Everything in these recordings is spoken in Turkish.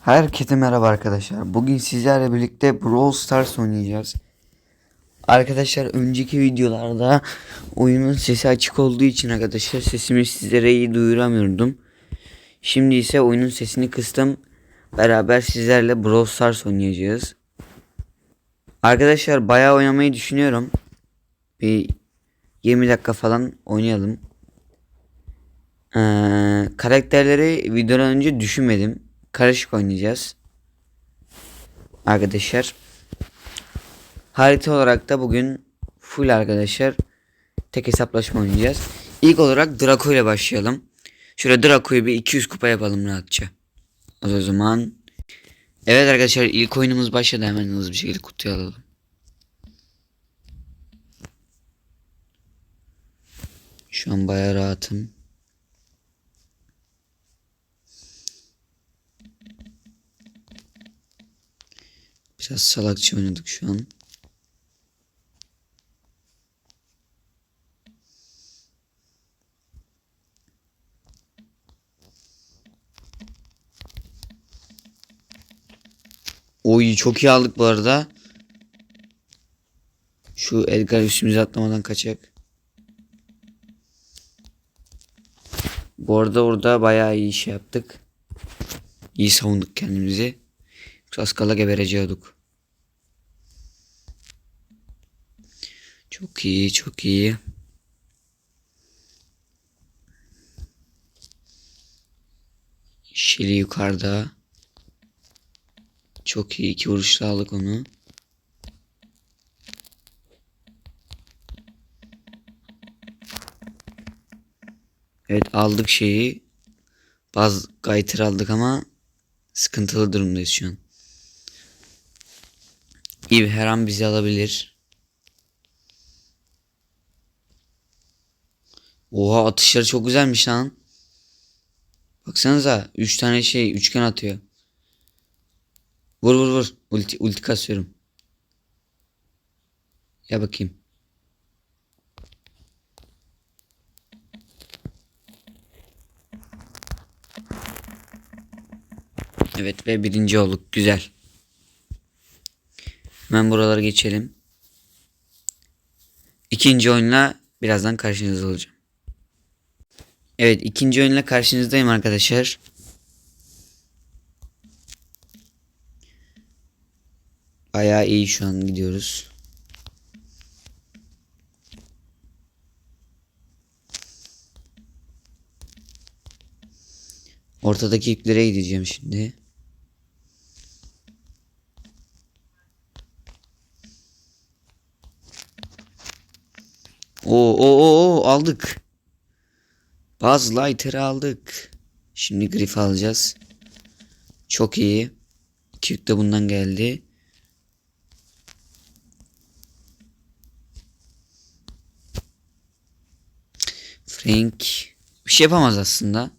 Herkese merhaba arkadaşlar. Bugün sizlerle birlikte Brawl Stars oynayacağız. Arkadaşlar önceki videolarda oyunun sesi açık olduğu için arkadaşlar sesimi sizlere iyi duyuramıyordum. Şimdi ise oyunun sesini kıstım. Beraber sizlerle Brawl Stars oynayacağız. Arkadaşlar bayağı oynamayı düşünüyorum. Bir 20 dakika falan oynayalım. Ee, karakterleri videodan önce düşünmedim. Karışık oynayacağız. Arkadaşlar. Harita olarak da bugün full arkadaşlar. Tek hesaplaşma oynayacağız. İlk olarak Draco ile başlayalım. Şöyle Draco'yu bir 200 kupa yapalım rahatça. O zaman. Evet arkadaşlar ilk oyunumuz başladı. Hemen hızlı bir şekilde kutuya alalım. Şu an bayağı rahatım. Biraz salakça oynadık şu an. Oy çok iyi aldık bu arada. Şu Edgar üstümüze atlamadan kaçacak. Bu arada orada bayağı iyi iş yaptık. İyi savunduk kendimizi. Az kala geberecektik. Çok iyi, çok iyi. Şili yukarıda. Çok iyi. iki vuruşla aldık onu. Evet aldık şeyi. Baz gaytır aldık ama sıkıntılı durumdayız şu an. İv her an bizi alabilir. Oha atışları çok güzelmiş lan. Baksanıza 3 tane şey üçgen atıyor. Vur vur vur. Ulti, ulti kasıyorum. Ya bakayım. Evet ve birinci olduk. Güzel. Hemen buralara geçelim. İkinci oyunla birazdan karşınızda olacağım. Evet ikinci oyunla karşınızdayım arkadaşlar. Bayağı iyi şu an gidiyoruz. Ortadaki iplere gideceğim şimdi. Oo, oo, oo, aldık. Buzz Lighter'ı aldık. Şimdi grif alacağız. Çok iyi. İki de bundan geldi. Frank bir şey yapamaz aslında.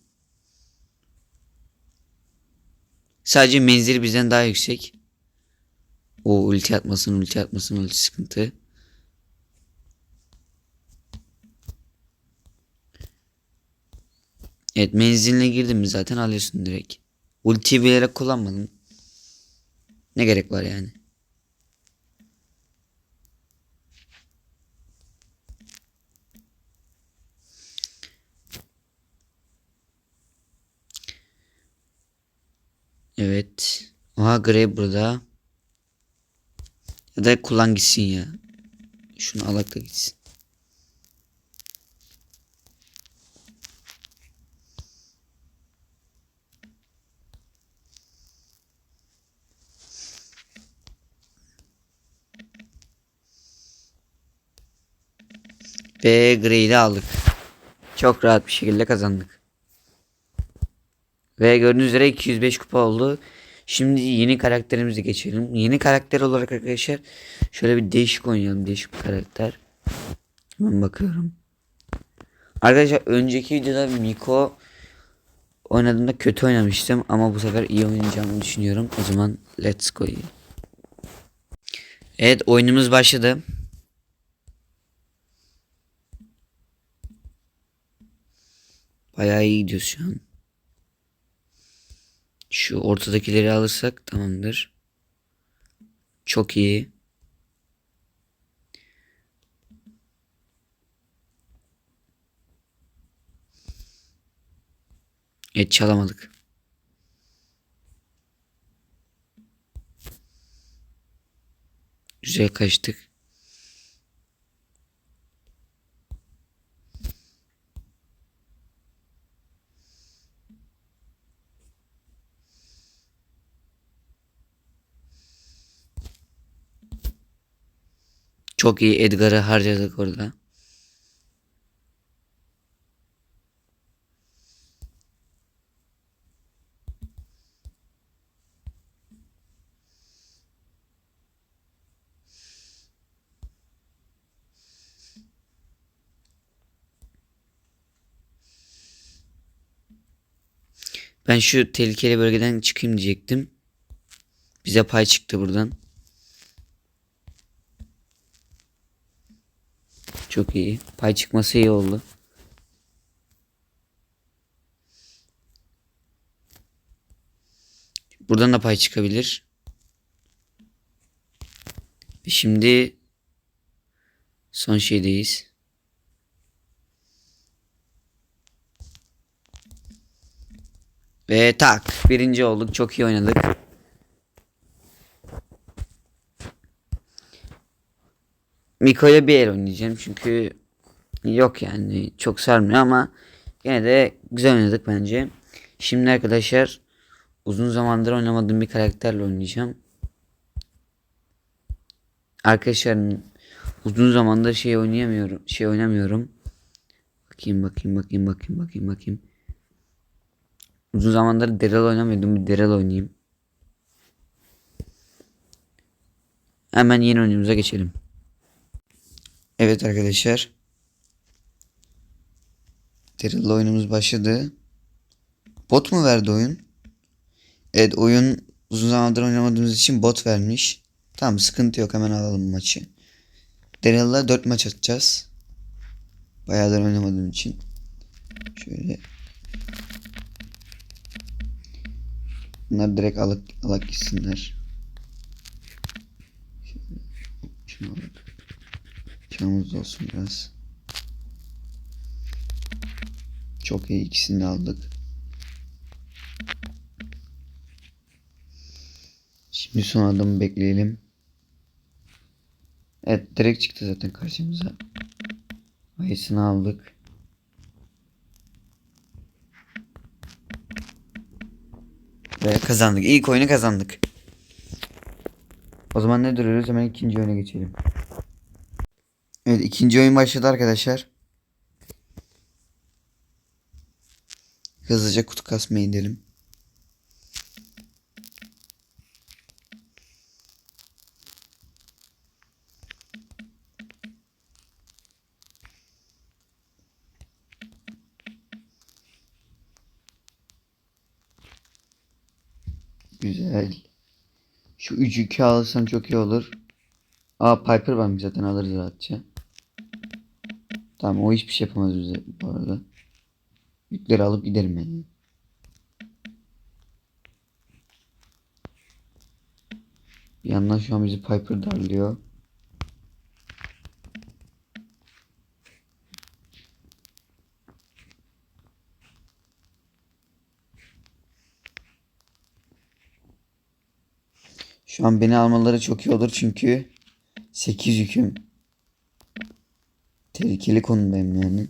Sadece menzili bizden daha yüksek. O ulti atmasın, ulti atmasın, ulti sıkıntı. Evet menziline girdim mi zaten alıyorsun direkt. Ultiyi bilerek kullanmadım. Ne gerek var yani? Evet. Oha Grey burada. Ya da kullan gitsin ya. Şunu alak da gitsin. Ve Grey'i aldık. Çok rahat bir şekilde kazandık. Ve gördüğünüz üzere 205 kupa oldu. Şimdi yeni karakterimize geçelim. Yeni karakter olarak arkadaşlar şöyle bir değişik oynayalım. Değişik bir karakter. Hemen bakıyorum. Arkadaşlar önceki videoda Miko oynadığımda kötü oynamıştım ama bu sefer iyi oynayacağımı düşünüyorum. O zaman let's go. Evet oyunumuz başladı. Bayağı iyi gidiyoruz şu an. Şu ortadakileri alırsak tamamdır. Çok iyi. Evet çalamadık. Güzel kaçtık. Çok iyi Edgar'ı harcadık orada. Ben şu tehlikeli bölgeden çıkayım diyecektim. Bize pay çıktı buradan. Çok iyi. Pay çıkması iyi oldu. Buradan da pay çıkabilir. Şimdi son şeydeyiz. Ve tak birinci olduk. Çok iyi oynadık. Miko'ya bir el oynayacağım çünkü yok yani çok sarmıyor ama yine de güzel oynadık bence. Şimdi arkadaşlar uzun zamandır oynamadığım bir karakterle oynayacağım. Arkadaşlar uzun zamandır şey oynayamıyorum. Şey oynamıyorum. Bakayım bakayım bakayım bakayım bakayım bakayım. Uzun zamandır Daryl oynamıyordum. Bir Daryl oynayayım. Hemen yeni oyunumuza geçelim. Evet arkadaşlar. Daryl'la oyunumuz başladı. Bot mu verdi oyun? Evet oyun uzun zamandır oynamadığımız için bot vermiş. Tamam sıkıntı yok hemen alalım maçı. Daryl'la 4 maç atacağız. Bayağıdır oynamadığım için. Şöyle. Bunlar direkt alıp alak gitsinler. Şöyle. Şunu alıp. Canımız olsun biraz. Çok iyi ikisini aldık. Şimdi son adamı bekleyelim. Evet direkt çıktı zaten karşımıza. Ayısını aldık. Ve kazandık. İlk oyunu kazandık. O zaman ne duruyoruz? Hemen ikinci oyuna geçelim. Evet ikinci oyun başladı arkadaşlar. Hızlıca kutu kasmaya gidelim. Güzel. Şu 3 2 alırsam çok iyi olur. Aa Piper varmış zaten alırız rahatça. Tamam o hiçbir şey yapamaz bize bu arada. Yükleri alıp giderim yani. Bir yandan şu an bizi Piper darlıyor. Şu an beni almaları çok iyi olur çünkü 8 yüküm. Tehlikeli konumdayım yani.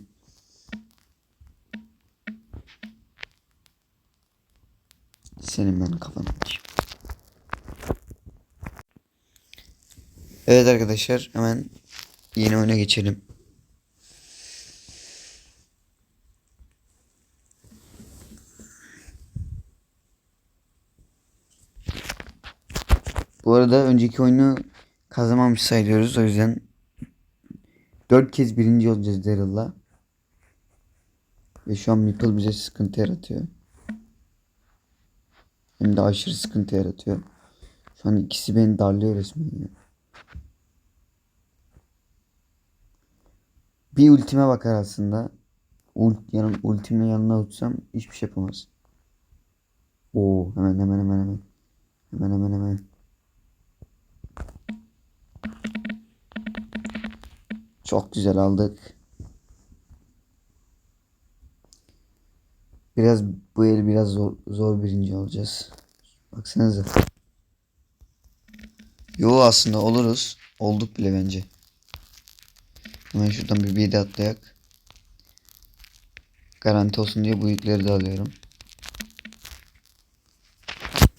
Senin ben kafanı açayım. Evet arkadaşlar hemen yeni oyuna geçelim. Bu arada önceki oyunu kazanmamış sayılıyoruz. O yüzden 4 kez birinci olacağız Daryl'la. Ve şu an Meeple bize sıkıntı yaratıyor. Hem de aşırı sıkıntı yaratıyor. Şu an ikisi beni darlıyor resmen ya. Bir ultime bakar aslında. Ult, yanım, ultimle yanına uçsam hiçbir şey yapamaz. Oo hemen hemen hemen hemen. Hemen hemen hemen. Çok güzel aldık. Biraz bu el biraz zor, zor birinci olacağız. Baksanıza. Yo aslında oluruz. Olduk bile bence. Hemen şuradan bir bir de atlayak. Garanti olsun diye bu yükleri de alıyorum.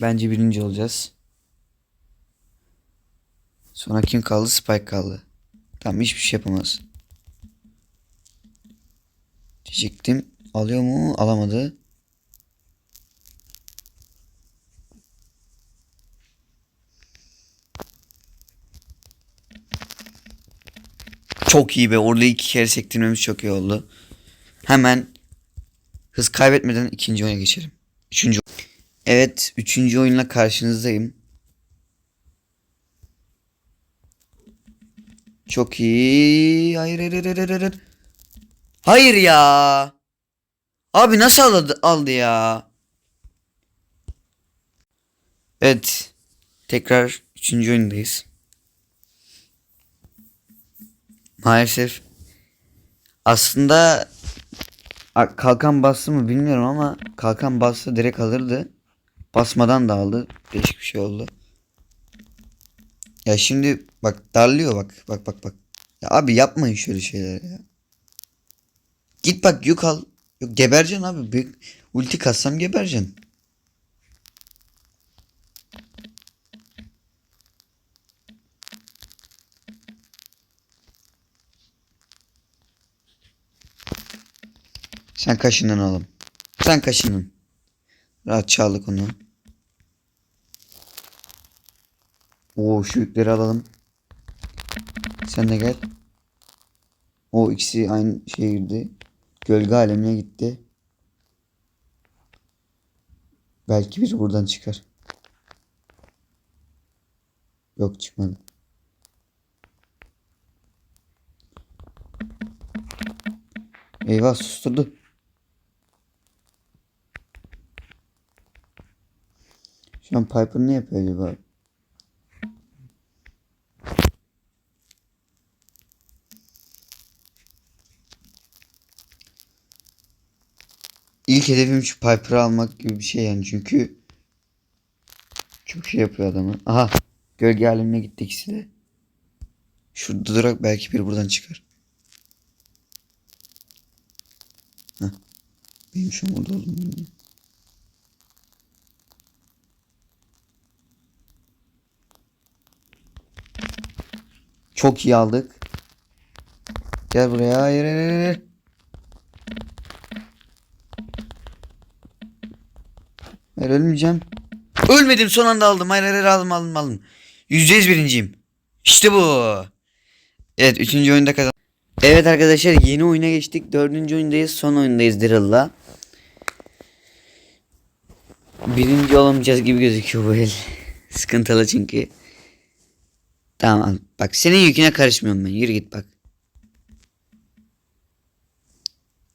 Bence birinci olacağız. Sonra kim kaldı? Spike kaldı. Tamam hiçbir şey yapamaz. Diyecektim. Alıyor mu? Alamadı. Çok iyi be. Orada iki kere sektirmemiz çok iyi oldu. Hemen hız kaybetmeden ikinci oyuna geçelim. Üçüncü. Evet. Üçüncü oyunla karşınızdayım. Çok iyi. Hayır hayır hayır hayır. hayır. Ya. Abi nasıl aldı, aldı ya? Evet. Tekrar üçüncü oyundayız. Maalesef aslında kalkan bastı mı bilmiyorum ama kalkan bastı direkt alırdı. Basmadan da aldı. Değişik bir şey oldu. Ya şimdi bak darlıyor bak. Bak bak bak. Ya abi yapmayın şöyle şeyler ya. Git bak yük al. Yok gebereceksin abi. Büyük ulti kassam gebereceksin. Sen kaşının oğlum. Sen kaşının. Rahat çaldık onu. Oo şu yükleri alalım. Sen de gel. O ikisi aynı şeye girdi. Gölge alemine gitti. Belki biri buradan çıkar. Yok çıkmadı. Eyvah susturdu. Şu an Piper ne yapıyor acaba? İlk hedefim şu Piper'ı almak gibi bir şey yani çünkü çok şey yapıyor adamı. Aha gölge alemine gitti ikisi de. Şurada durak belki biri buradan çıkar. Heh. Benim şu an orada olduğumu bilmiyorum. Çok iyi aldık. Gel buraya. Hayır hayır hayır. Hayır ölmeyeceğim. Ölmedim son anda aldım. Hayır hayır aldım aldım aldım. Yüzdeyiz birinciyim. İşte bu. Evet üçüncü oyunda kazandım. Evet arkadaşlar yeni oyuna geçtik. Dördüncü oyundayız. Son oyundayız Daryl'la. Birinci olamayacağız gibi gözüküyor bu el. Sıkıntılı çünkü. Tamam bak senin yüküne karışmıyorum ben. Yürü git bak.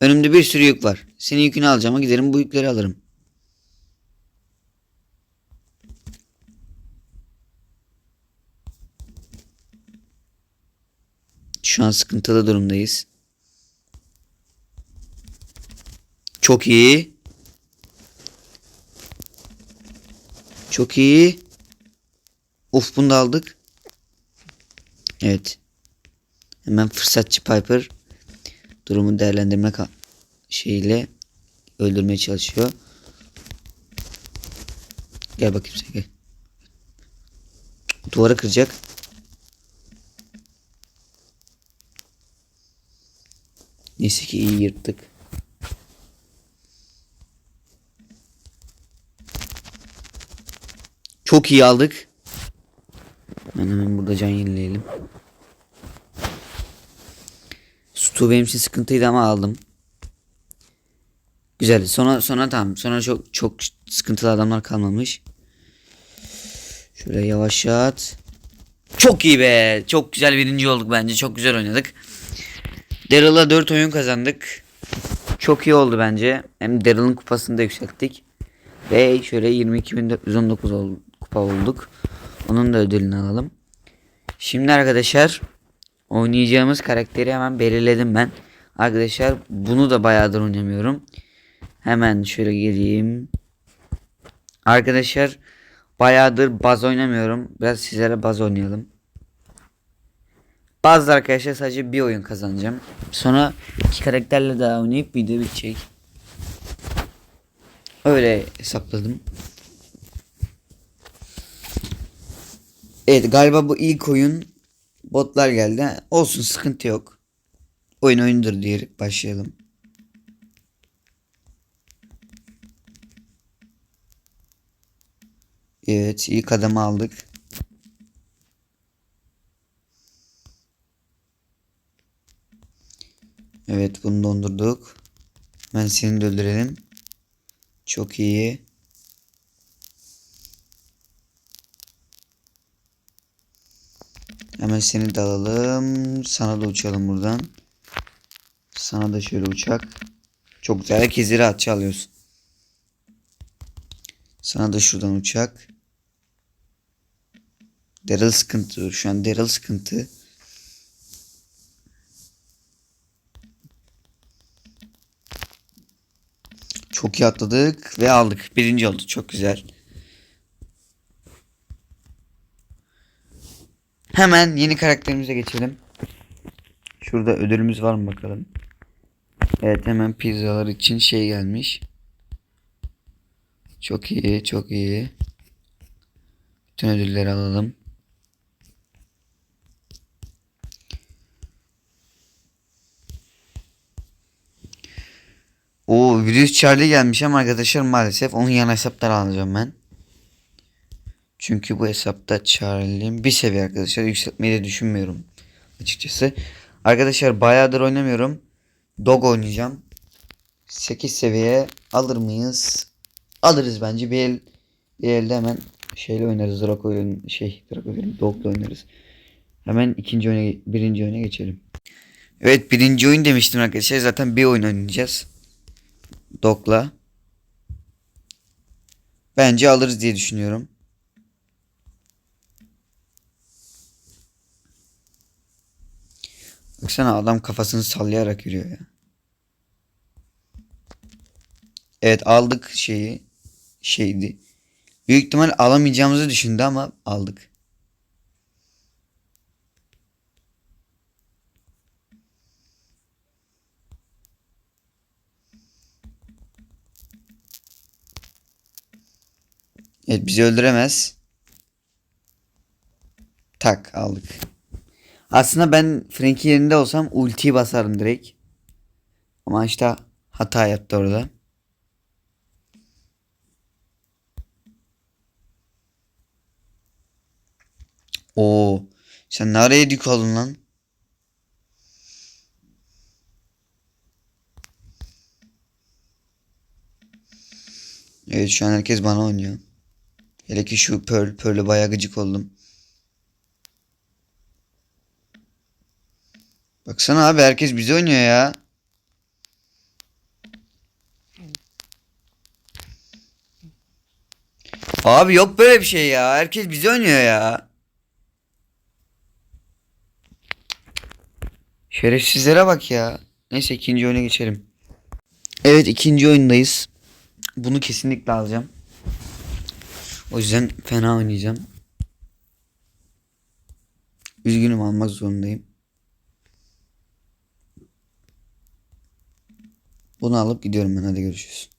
Önümde bir sürü yük var. Senin yükünü alacağım giderim bu yükleri alırım. Şu an sıkıntılı durumdayız. Çok iyi. Çok iyi. Uf bunu da aldık. Evet. Hemen fırsatçı Piper durumu değerlendirme şeyiyle öldürmeye çalışıyor. Gel bakayım sen gel. Duvarı kıracak. Neyse ki iyi yırttık. Çok iyi aldık. Ben hemen burada can yenileyelim. Stu benim için sıkıntıydı ama aldım. Güzel. Sonra sonra tamam. Sonra çok çok sıkıntılı adamlar kalmamış. Şöyle yavaşlat. Çok iyi be. Çok güzel birinci olduk bence. Çok güzel oynadık. Daryl'a 4 oyun kazandık. Çok iyi oldu bence. Hem Daryl'ın kupasını da yükselttik. Ve şöyle 22.419 ol- kupa olduk. Onun da ödülünü alalım. Şimdi arkadaşlar oynayacağımız karakteri hemen belirledim ben. Arkadaşlar bunu da bayağıdır oynamıyorum. Hemen şöyle geleyim. Arkadaşlar bayağıdır baz oynamıyorum. Biraz sizlere baz oynayalım. Bazı arkadaşlar sadece bir oyun kazanacağım. Sonra iki karakterle daha oynayıp video bitecek. Öyle hesapladım. Evet galiba bu ilk oyun botlar geldi. Olsun sıkıntı yok. Oyun oyundur diyerek başlayalım. Evet ilk adamı aldık. Evet bunu dondurduk. Ben seni de öldürelim. Çok iyi. Hemen seni de alalım. Sana da uçalım buradan. Sana da şöyle uçak. Çok güzel. Herkesi rahatça alıyorsun. Sana da şuradan uçak. Daryl sıkıntı. Şu an Daryl sıkıntı. Çok iyi atladık ve aldık. Birinci oldu. Çok güzel. Hemen yeni karakterimize geçelim. Şurada ödülümüz var mı bakalım. Evet hemen pizzalar için şey gelmiş. Çok iyi, çok iyi. Bütün ödülleri alalım. Virüs Charlie gelmiş ama arkadaşlar maalesef onun yan hesapları alacağım ben. Çünkü bu hesapta Charlie'nin bir seviye arkadaşlar yükseltmeyi de düşünmüyorum açıkçası. Arkadaşlar bayağıdır oynamıyorum. Dog oynayacağım. 8 seviye alır mıyız? Alırız bence. Bir el bir elde hemen şeyle oynarız. Draco şey Draco. Dog'la oynarız. Hemen ikinci oyuna birinci oyuna geçelim. Evet birinci oyun demiştim arkadaşlar. Zaten bir oyun oynayacağız. Dog'la. Bence alırız diye düşünüyorum. Baksana adam kafasını sallayarak yürüyor ya. Evet aldık şeyi. Şeydi. Büyük ihtimal alamayacağımızı düşündü ama aldık. Evet bizi öldüremez. Tak aldık. Aslında ben Frank'in yerinde olsam ultiyi basarım direkt. Ama işte hata yaptı orada. Oo, sen nereye dük oldun lan? Evet şu an herkes bana oynuyor. Hele ki şu Pearl, Pearl'e bayağı gıcık oldum. Baksana abi herkes bize oynuyor ya. Abi yok böyle bir şey ya. Herkes bize oynuyor ya. Şerefsizlere bak ya. Neyse ikinci oyuna geçelim. Evet ikinci oyundayız. Bunu kesinlikle alacağım. O yüzden fena oynayacağım. Üzgünüm almak zorundayım. Bunu alıp gidiyorum ben hadi görüşürüz.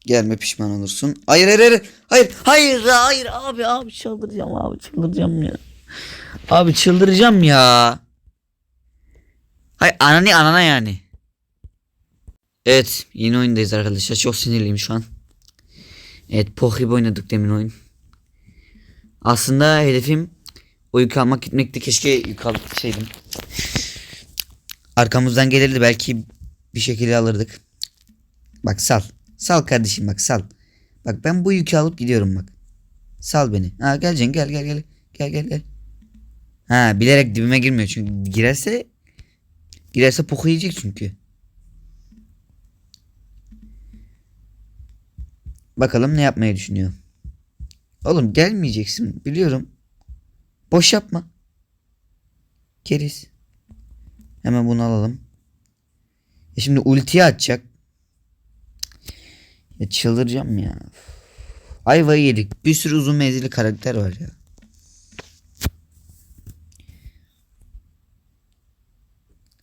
Gelme pişman olursun. Hayır hayır hayır. Hayır hayır hayır abi abi çıldıracağım abi çıldıracağım ya. Abi çıldıracağım ya. Hayır ananı anana yani. Evet yeni oyundayız arkadaşlar. Çok sinirliyim şu an. Evet Pohib oynadık demin oyun. Aslında hedefim yük almak gitmekti. Keşke yük alsaydım. Arkamızdan gelirdi belki bir şekilde alırdık. Bak sal. Sal kardeşim bak sal. Bak ben bu yükü alıp gidiyorum bak. Sal beni. Ha geleceksin gel gel gel. Gel gel gel. Ha bilerek dibime girmiyor çünkü girerse girerse poku yiyecek çünkü. Bakalım ne yapmayı düşünüyor. Oğlum gelmeyeceksin biliyorum. Boş yapma. Keriz. Hemen bunu alalım. E şimdi ultiyi atacak. Ya çıldıracağım ya. Ayvayı yedik. Bir sürü uzun menzilli karakter var ya.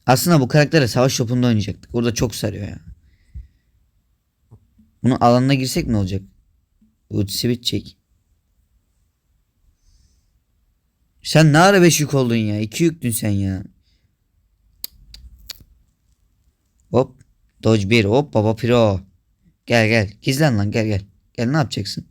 Aslında bu karaktere savaş topunda oynayacaktık. Orada çok sarıyor ya. Bunun alanına girsek ne olacak? Ultisi bitecek. Sen ne ara 5 yük oldun ya? 2 yüktün sen ya. Hop. Dodge 1. Hop baba piro. Gel gel. Gizlen lan gel gel. Gel ne yapacaksın?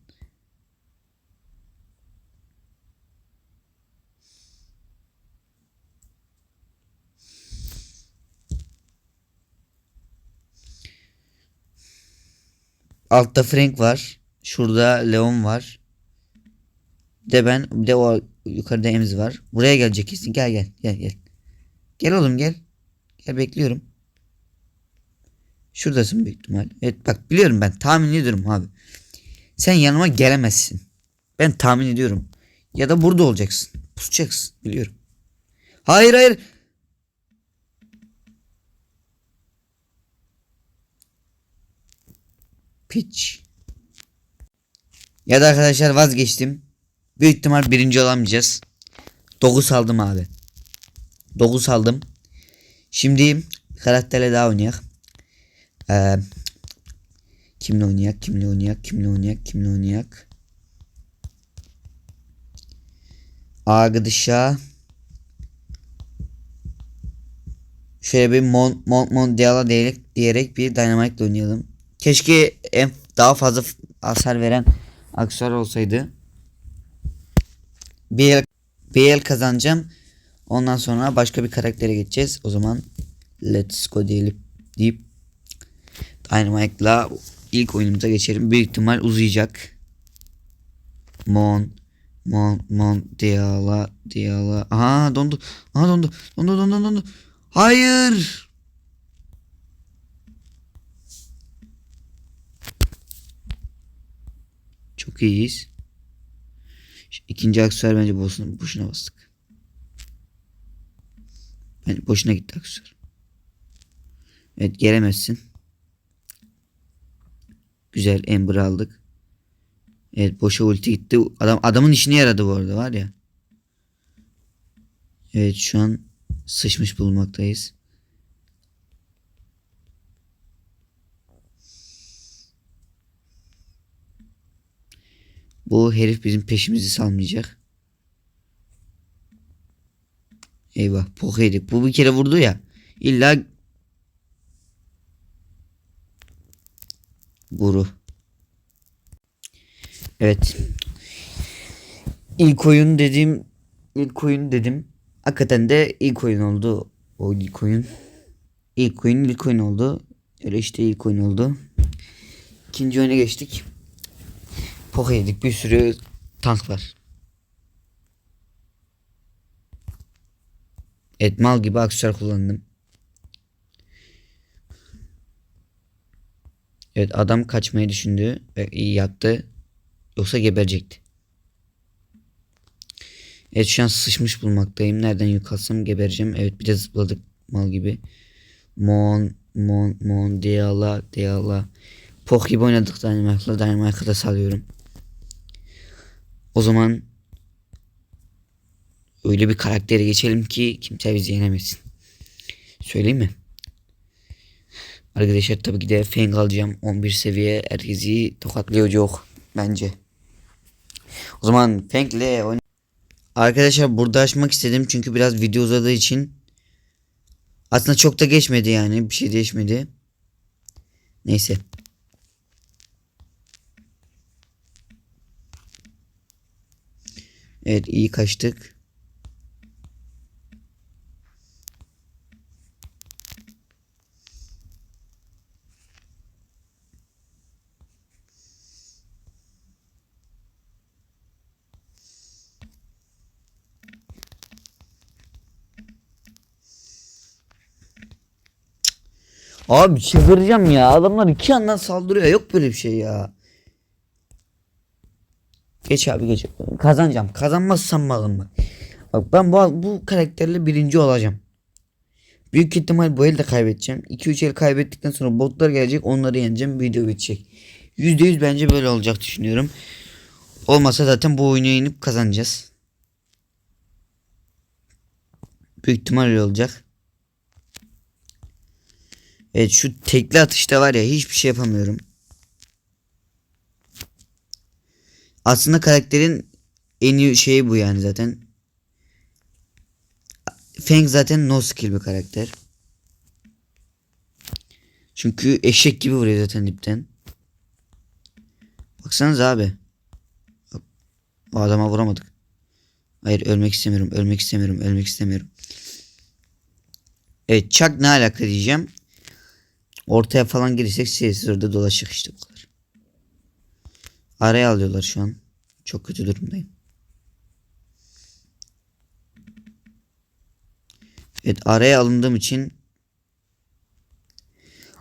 Altta Frank var. Şurada Leon var. Bir de ben bir de o yukarıda Emz var. Buraya gelecek kesin. Gel gel gel gel. Gel oğlum gel. Gel bekliyorum. Şuradasın büyük ihtimal. Evet bak biliyorum ben tahmin ediyorum abi. Sen yanıma gelemezsin. Ben tahmin ediyorum. Ya da burada olacaksın. Pusacaksın biliyorum. Hayır hayır. Piç. Ya da arkadaşlar vazgeçtim. Büyük ihtimal birinci olamayacağız. 9 aldım abi. 9 aldım. Şimdi karakterle daha oynayak. Ee, kimle oynayak? Kimle oynayak? Kimle oynayak? Kimle oynayak? Arkadaşa şöyle bir mon mon mon diyala diyerek, diyerek bir dynamite oynayalım. Keşke en daha fazla hasar veren aksesuar olsaydı. Bir el kazanacağım. Ondan sonra başka bir karaktere geçeceğiz. O zaman let's go diyelim deyip Dynamite'la ilk oyunumuza geçelim. Büyük ihtimal uzayacak. Mon Mon Mon Diala Diala. Aha dondu. Aha dondu. Dondu dondu dondu. Hayır. Çok iyiyiz. İkinci aksesuar bence boşuna, boşuna bastık. Yani boşuna gitti aksesuar. Evet gelemezsin. Güzel Ember aldık. Evet boşa ulti gitti. Adam adamın işine yaradı bu arada var ya. Evet şu an sıçmış bulunmaktayız. Bu herif bizim peşimizi salmayacak. Eyvah pok yedik. Bu bir kere vurdu ya. İlla Guru. Evet. İlk oyun dediğim ilk oyun dedim. Hakikaten de ilk oyun oldu. O ilk oyun. İlk oyun ilk oyun oldu. Öyle işte ilk oyun oldu. İkinci oyuna geçtik. Poka yedik. Bir sürü tank var. Evet mal gibi aksesuar kullandım. Evet adam kaçmayı düşündü ve iyi yaptı. Yoksa geberecekti. Evet şu an sıçmış bulmaktayım. Nereden yük alsam gebereceğim. Evet bir de zıpladık mal gibi. Mon, mon, mon, Diala, Diala. Pok gibi oynadık Dynamite'la. Dynamite'ı da salıyorum. O zaman öyle bir karaktere geçelim ki kimse bizi yenemesin. Söyleyeyim mi? Arkadaşlar tabii ki de Fang alacağım. 11 seviye herkesi tokatlıyor çok bence. O zaman Fang'le oyn Arkadaşlar burada açmak istedim çünkü biraz video uzadığı için aslında çok da geçmedi yani bir şey değişmedi. Neyse. Evet iyi kaçtık. Abi çıldıracağım ya. Adamlar iki yandan saldırıyor. Yok böyle bir şey ya. Geç abi geç. Kazanacağım. Kazanmazsam malım bak. Bak ben bu, bu karakterle birinci olacağım. Büyük ihtimal bu elde kaybedeceğim. 2-3 el kaybettikten sonra botlar gelecek onları yeneceğim video bitecek. %100 bence böyle olacak düşünüyorum. Olmasa zaten bu oyunu yenip kazanacağız. Büyük ihtimal öyle olacak. Evet şu tekli atışta var ya hiçbir şey yapamıyorum. Aslında karakterin en iyi şeyi bu yani zaten. Feng zaten no skill bir karakter. Çünkü eşek gibi vuruyor zaten dipten. Baksanıza abi. O adama vuramadık. Hayır ölmek istemiyorum. Ölmek istemiyorum. Ölmek istemiyorum. Evet Chuck ne alaka diyeceğim. Ortaya falan girirsek sessiz orada dolaşık işte bu kadar. Araya alıyorlar şu an. Çok kötü durumdayım. Evet araya alındığım için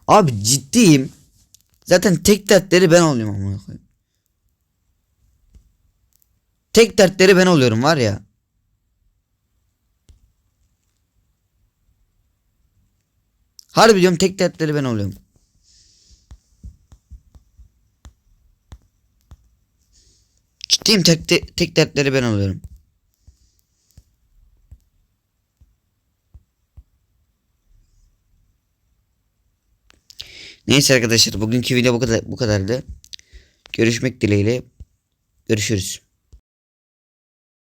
Abi ciddiyim. Zaten tek dertleri ben oluyorum amına koyayım. Tek dertleri ben oluyorum var ya. Harbi diyorum tek dertleri ben oluyorum. Ciddiyim tek, tek, tek dertleri ben oluyorum. Neyse arkadaşlar bugünkü video bu kadar bu kadardı. Görüşmek dileğiyle. Görüşürüz.